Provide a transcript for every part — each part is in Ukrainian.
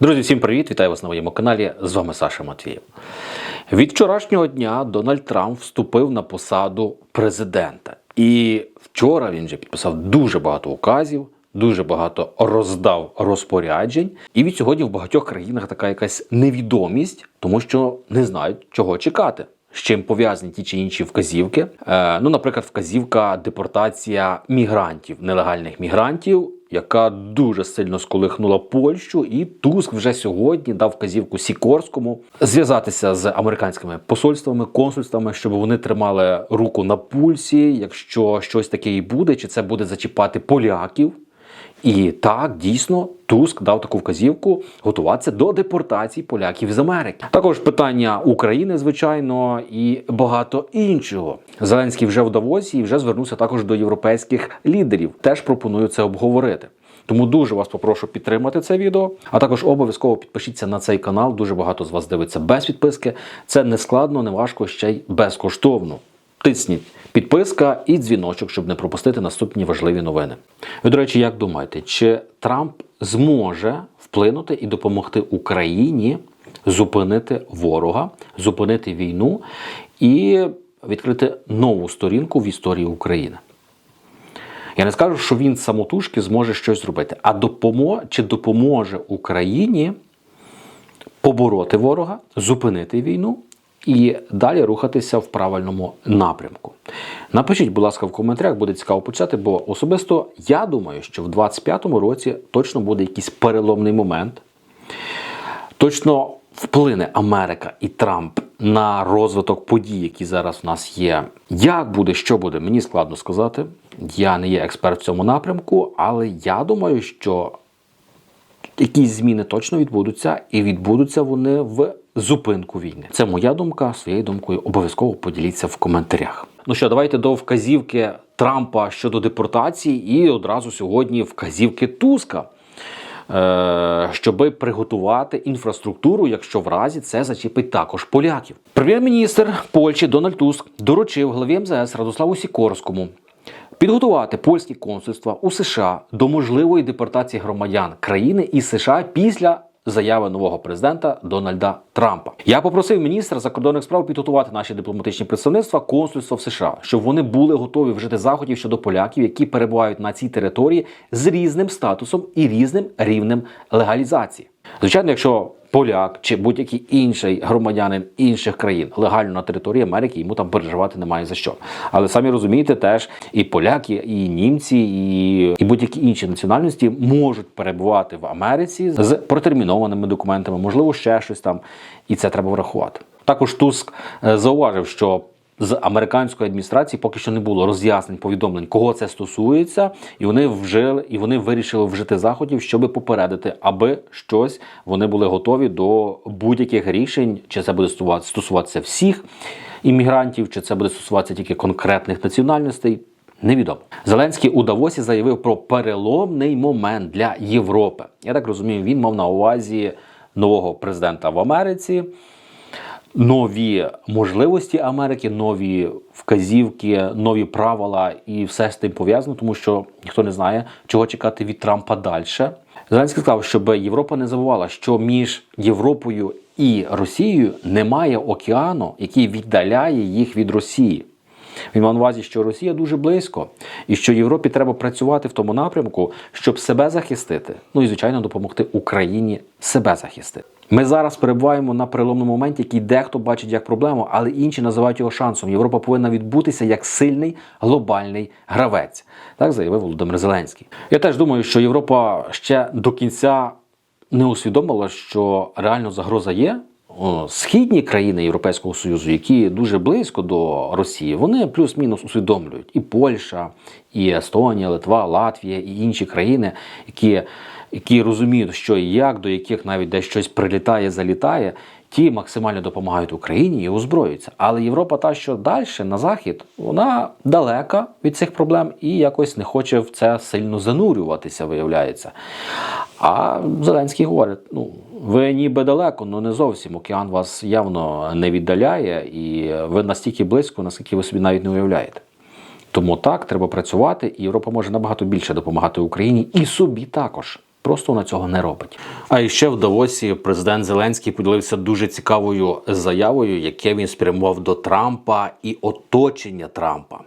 Друзі, всім привіт! Вітаю вас на моєму каналі. З вами Саша Матвієв. Від вчорашнього дня Дональд Трамп вступив на посаду президента. І вчора він вже підписав дуже багато указів, дуже багато роздав розпоряджень. І від сьогодні в багатьох країнах така якась невідомість, тому що не знають, чого чекати. З чим пов'язані ті чи інші вказівки. Е, ну, наприклад, вказівка депортація мігрантів, нелегальних мігрантів, яка дуже сильно сколихнула Польщу, і Туск вже сьогодні дав вказівку Сікорському зв'язатися з американськими посольствами, консульствами, щоб вони тримали руку на пульсі, якщо щось таке і буде, чи це буде зачіпати поляків. І так дійсно Туск дав таку вказівку готуватися до депортації поляків з Америки. Також питання України, звичайно, і багато іншого. Зеленський вже в Давосі і вже звернувся також до європейських лідерів. Теж пропоную це обговорити. Тому дуже вас попрошу підтримати це відео. А також обов'язково підпишіться на цей канал. Дуже багато з вас дивиться без підписки. Це не складно, не важко, ще й безкоштовно. Тисніть підписка і дзвіночок, щоб не пропустити наступні важливі новини. Ви, до речі, як думаєте, чи Трамп зможе вплинути і допомогти Україні зупинити ворога, зупинити війну і відкрити нову сторінку в історії України? Я не скажу, що він самотужки зможе щось зробити, а допомо... чи допоможе Україні побороти ворога, зупинити війну і далі рухатися в правильному напрямку. Напишіть, будь ласка, в коментарях, буде цікаво почати, бо особисто я думаю, що в 25-му році точно буде якийсь переломний момент. Точно вплине Америка і Трамп на розвиток подій, які зараз в нас є. Як буде, що буде, мені складно сказати. Я не є експерт в цьому напрямку, але я думаю, що якісь зміни точно відбудуться, і відбудуться вони в зупинку війни. Це моя думка. Своєю думкою обов'язково поділіться в коментарях. Ну що, давайте до вказівки Трампа щодо депортації, і одразу сьогодні вказівки Туска. Е, щоби приготувати інфраструктуру, якщо в разі це зачепить також поляків. Прем'єр-міністр Польщі Дональд Туск доручив главі МЗС Радославу Сікорському підготувати польські консульства у США до можливої депортації громадян країни із США після заяви нового президента Дональда Трампа. Я попросив міністра закордонних справ підготувати наші дипломатичні представництва консульства в США, щоб вони були готові вжити заходів щодо поляків, які перебувають на цій території з різним статусом і різним рівнем легалізації. Звичайно, якщо поляк чи будь-який інший громадянин інших країн легально на території Америки, йому там переживати немає за що. Але самі розумієте, теж і поляки, і німці, і, і будь-які інші національності можуть перебувати в Америці з протермінованими документами, можливо, ще щось там, і це треба врахувати. Також Туск е, зауважив, що з американської адміністрації поки що не було роз'яснень, повідомлень, кого це стосується, і вони вжили, і вони вирішили вжити заходів, щоб попередити, аби щось вони були готові до будь-яких рішень, чи це буде стосуватися всіх іммігрантів, чи це буде стосуватися тільки конкретних національностей. Невідомо. Зеленський у Давосі заявив про переломний момент для Європи. Я так розумію, він мав на увазі нового президента в Америці нові можливості Америки, нові вказівки, нові правила і все з тим пов'язано, тому що ніхто не знає, чого чекати від Трампа далі. Зеленський сказав, щоб Європа не забувала, що між Європою і Росією немає океану, який віддаляє їх від Росії. Він мав на увазі, що Росія дуже близько, і що Європі треба працювати в тому напрямку, щоб себе захистити. Ну і звичайно допомогти Україні себе захистити. Ми зараз перебуваємо на переломному моменті, який дехто бачить як проблему, але інші називають його шансом. Європа повинна відбутися як сильний глобальний гравець. Так заявив Володимир Зеленський. Я теж думаю, що Європа ще до кінця не усвідомила, що реально загроза є. Східні країни Європейського Союзу, які дуже близько до Росії, вони плюс-мінус усвідомлюють. І Польща, і Естонія, Литва, Латвія, і інші країни, які які розуміють, що і як, до яких навіть десь щось прилітає, залітає, ті максимально допомагають Україні і озброюються. Але Європа, та що далі на захід, вона далека від цих проблем і якось не хоче в це сильно занурюватися, виявляється. А Зеленський говорить: ну. Ви ніби далеко, але не зовсім. Океан вас явно не віддаляє, і ви настільки близько, наскільки ви собі навіть не уявляєте. Тому так, треба працювати, і Європа може набагато більше допомагати Україні і собі також Просто вона цього не робить. А ще в Давосі президент Зеленський поділився дуже цікавою заявою, яке він спрямував до Трампа і оточення Трампа.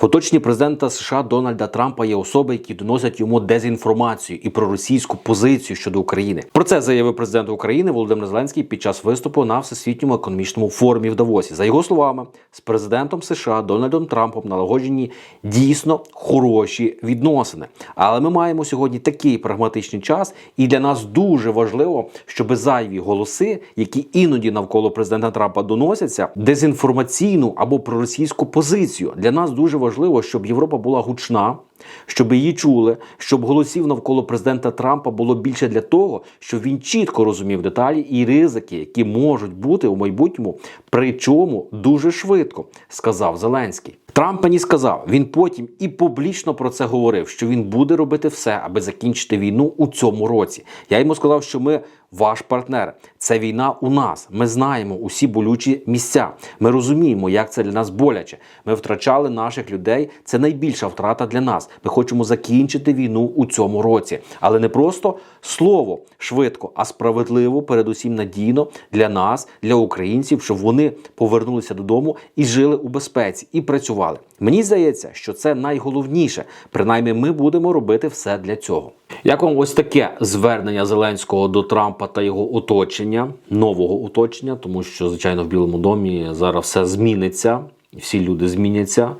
В оточенні президента США Дональда Трампа є особи, які доносять йому дезінформацію і проросійську позицію щодо України. Про це заявив президент України Володимир Зеленський під час виступу на всесвітньому економічному форумі в Давосі. За його словами, з президентом США Дональдом Трампом налагоджені дійсно хороші відносини. Але ми маємо сьогодні такий прагматичний час, і для нас дуже важливо, щоб зайві голоси, які іноді навколо президента Трампа доносяться, дезінформаційну або проросійську позицію. Для нас дуже важливо, щоб Європа була гучна, щоб її чули, щоб голосів навколо президента Трампа було більше для того, щоб він чітко розумів деталі і ризики, які можуть бути у майбутньому, причому дуже швидко, сказав Зеленський. Трамп мені сказав, він потім і публічно про це говорив, що він буде робити все, аби закінчити війну у цьому році. Я йому сказав, що ми ваш партнер. Це війна у нас. Ми знаємо усі болючі місця. Ми розуміємо, як це для нас боляче. Ми втрачали наших людей. Це найбільша втрата для нас. Ми хочемо закінчити війну у цьому році, але не просто слово швидко, а справедливо, передусім надійно для нас, для українців, щоб вони повернулися додому і жили у безпеці і працювали. Мені здається, що це найголовніше. Принаймні, ми будемо робити все для цього. Як вам ось таке звернення Зеленського до Трампа та його оточення, нового оточення, тому що, звичайно, в Білому домі зараз все зміниться, всі люди зміняться,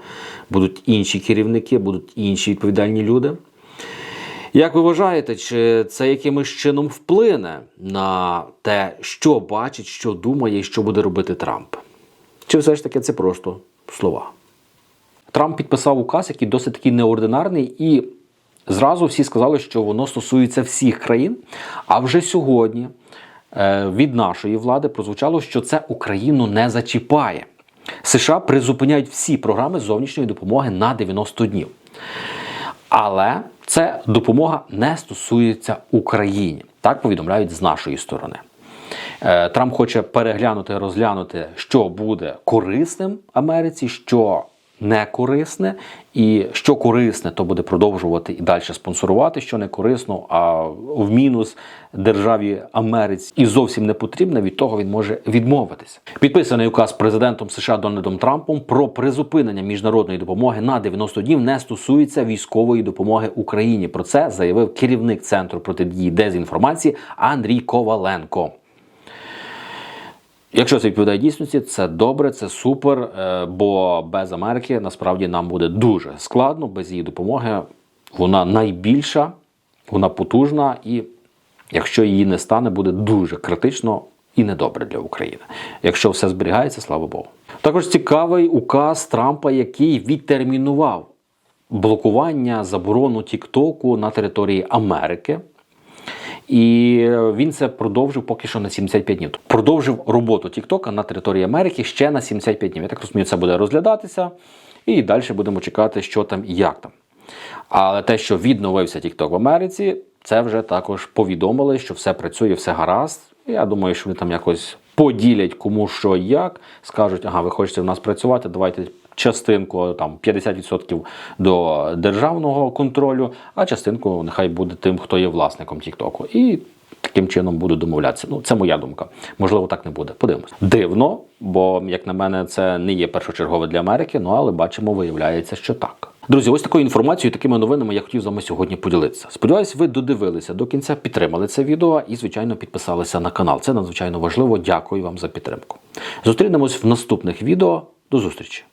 будуть інші керівники, будуть інші відповідальні люди. Як ви вважаєте, чи це якимось чином вплине на те, що бачить, що думає і що буде робити Трамп? Чи все ж таки це просто слова? Трамп підписав указ, який досить таки неординарний, і зразу всі сказали, що воно стосується всіх країн. А вже сьогодні е, від нашої влади прозвучало, що це Україну не зачіпає. США призупиняють всі програми зовнішньої допомоги на 90 днів. Але це допомога не стосується Україні. Так повідомляють з нашої сторони. Е, Трамп хоче переглянути, розглянути, що буде корисним Америці, що не корисне, і що корисне, то буде продовжувати і далі спонсорувати, що не корисно, а в мінус державі Америці і зовсім не потрібне, від того він може відмовитися. Підписаний указ президентом США Дональдом Трампом про призупинення міжнародної допомоги на 90 днів не стосується військової допомоги Україні. Про це заявив керівник центру протидії дезінформації Андрій Коваленко. Якщо це відповідає дійсності, це добре, це супер. е, Бо без Америки насправді нам буде дуже складно, без її допомоги. Вона найбільша, вона потужна, і якщо її не стане, буде дуже критично і недобре для України. Якщо все зберігається, слава Богу. Також цікавий указ Трампа, який відтермінував блокування заборону Тіктоку на території Америки. І він це продовжив поки що на 75 днів. Продовжив роботу Тіктока на території Америки ще на 75 днів. Я так розумію, це буде розглядатися, і далі будемо чекати, що там і як там. Але те, що відновився TikTok в Америці, це вже також повідомили, що все працює, все гаразд. Я думаю, що вони там якось поділять кому що як, скажуть, ага, ви хочете в нас працювати, давайте частинку там 50% до державного контролю, а частинку нехай буде тим, хто є власником Тіктоку. І таким чином буду домовлятися. Ну, це моя думка. Можливо, так не буде. Подивимось. Дивно, бо, як на мене, це не є першочергове для Америки, ну але бачимо, виявляється, що так. Друзі, ось такою інформацією, такими новинами я хотів з вами сьогодні поділитися. Сподіваюсь, ви додивилися до кінця, підтримали це відео і, звичайно, підписалися на канал. Це надзвичайно важливо. Дякую вам за підтримку. Зустрінемось в наступних відео. До зустрічі!